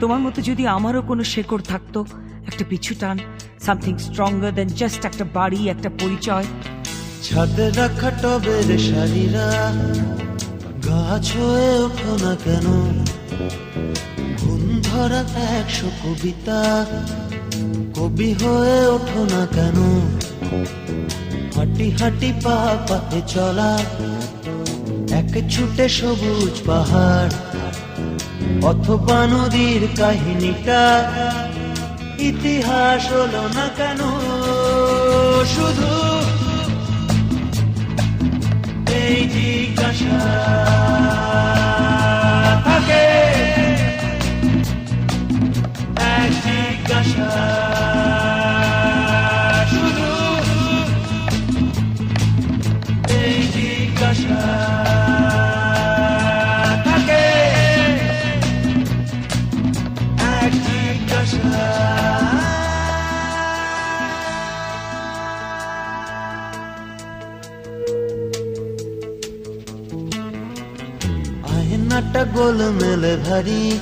তোমার মতো যদি আমারও কোনো শেকড় থাকতো, একটা পিছু টান সামথিং স্ট্রঙ্গার দেন জাস্ট একটা বাড়ি, একটা পরিচয়। ছাদে রাখা টবের শাড়িরা গাছ হয়ে ওঠো না কেন? ঘুম ধরা একশো কবিতা, কবি হয়ে ওঠো না কেন? হাঁটি হাঁটি পা পাতে চলা এক ছুটে সবুজ পাহাড় অথবা নদীর কাহিনীটা। ইতিহাস হলো না কেন? শুধু আয়নাটা গোল মেলে ভারী।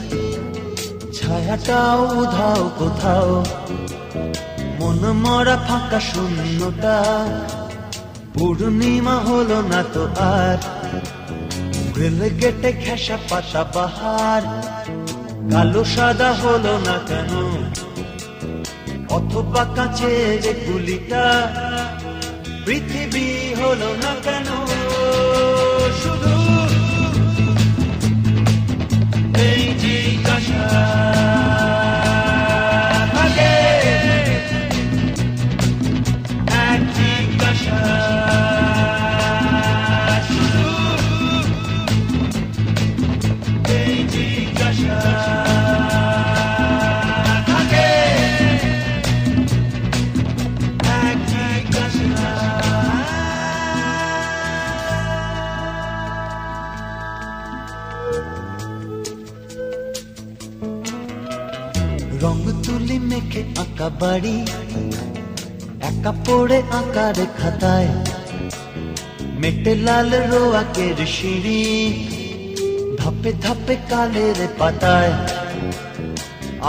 ছায়াটাও উধাও কোথাও। মন মরা ফাঁকা শূন্যটা পূর্ণিমা হলো না তো আর। গেটে ঘেঁষা পাতা পাহাড়। কালো সাদা হলো না কেন? অথবা কাছে যে গুলিটা। পৃথিবী হলো না কেন? রং তুলি মেখে আঁকা বাড়ি, একা পড়ে আঁকার খাতায়। মেটে লাল রোয়াকের সিঁড়ি, ধাপে ধাপে কালের পাতায়।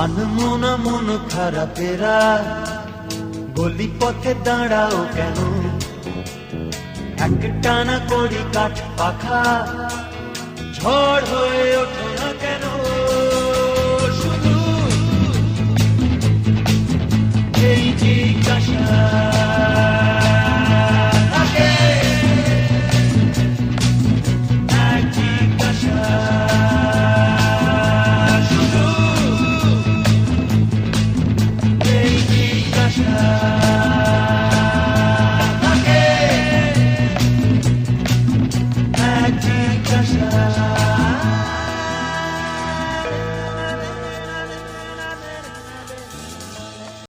আনমনা মন খারাপেরা গলি পথে দাঁড়াও কেন? এক টানা করি কাঠ পাখা, ঝড়